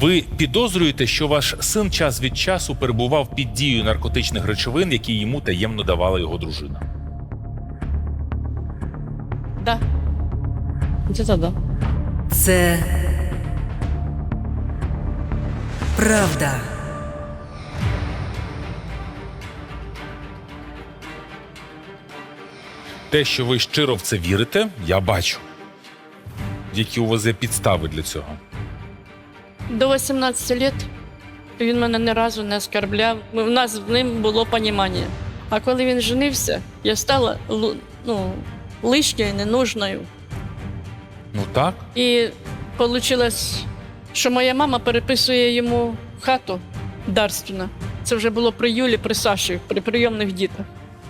Ви підозрюєте, що ваш син час від часу перебував під дією наркотичних речовин, які йому таємно давала його дружина. Да. Где-то да. Це правда. Те, що ви щиро в це вірите, я бачу. Які у вас є підстави для цього? До 18 лет він мене ні разу не оскорбляв. Ми- У нас з ним було понімання. А коли він женився, я стала ну, лишньою, ненужною. Ну так. І вийшло, що моя мама переписує йому хату дарственну. Це вже було при Юлі, при Саші, при прийомних дітях.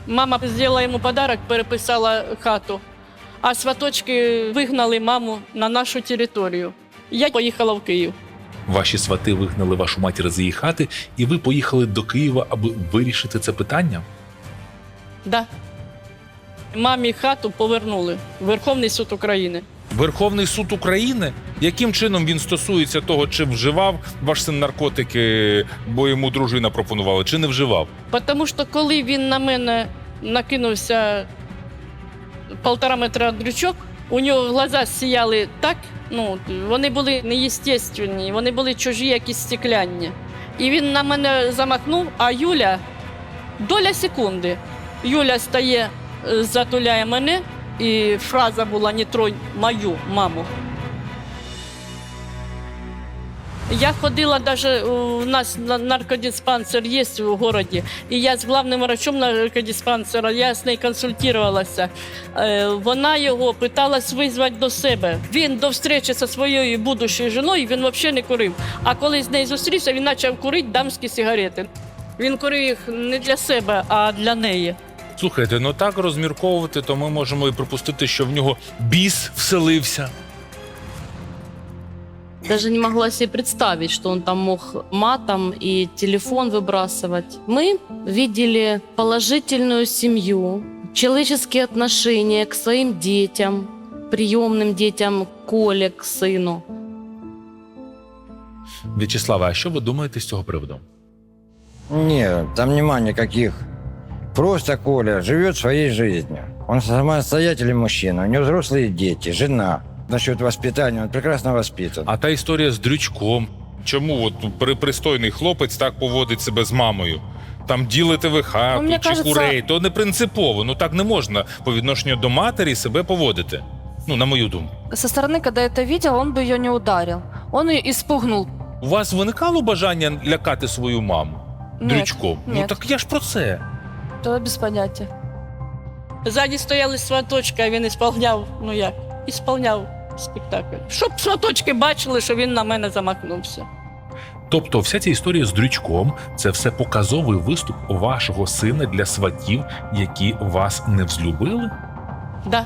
Мама зробила йому подарок, переписала хату, а сваточки вигнали маму на нашу територію. Я поїхала в Київ. Ваші свати вигнали вашу матір з її хати, і ви поїхали до Києва, аби вирішити це питання. Да. Мамі хату повернули. Верховний суд України. Верховний суд України. Яким чином він стосується того, чи вживав ваш син наркотики, бо йому дружина пропонувала, чи не вживав? Тому що коли він на мене накинувся полтора метра дрючок, у нього глаза сіяли так, ну, вони були неєстественні, вони були чужі, якісь стеклянні. І він на мене замахнув, а Юля доля секунди. Юля стає, е, затуляє мене, і фраза була не тронь мою маму. Я ходила даже у нас на- наркодиспансер є в городі, і я з главним врачом наркодиспансера, я з нею консультувалася. Вона його питалась визвати до себе. Він до зустрічі зі своєю будущою жіною він взагалі не курив. А коли з нею зустрівся, він почав курити дамські сигарети. Він курив їх не для себе, а для неї. Слухайте, ну так розмірковувати, то ми можемо і припустити, що в нього біс вселився. Даже не могла себе представить, что он там мог матом и телефон выбрасывать. Мы видели положительную семью, человеческие отношения к своим детям, приемным детям Коле, к сыну. В'ячеславе, а що ви думаєте з цього приводу? Нет, там нема никаких. Просто Коля живет своей жизнью. Он самостоятельный мужчина, у него взрослые дети, жена. Насчет воспитания, он прекрасно воспитан. А та історія з дрючком. Чому от при- пристойний хлопець так поводить себе з мамою? Там ділите ви хату Ну, мені чи кажеться- курей, то не принципово. Ну так не можна по відношенню до матері себе поводити. Ну, на мою думку. Со стороны, когда я это видел, он бы ее не ударил. Он ее испугнул. У вас виникало бажання лякати свою маму Нет, дрючком? Ну нет. так я ж про це. То без понятия. Ззаді стояли сваточки, а він ісполняв, ну як, ісполняв спектакль. Щоб сваточки бачили, що він на мене замахнувся. Тобто, вся ця історія з дрючком це все показовий виступ вашого сина для сватів, які вас не взлюбили? Да.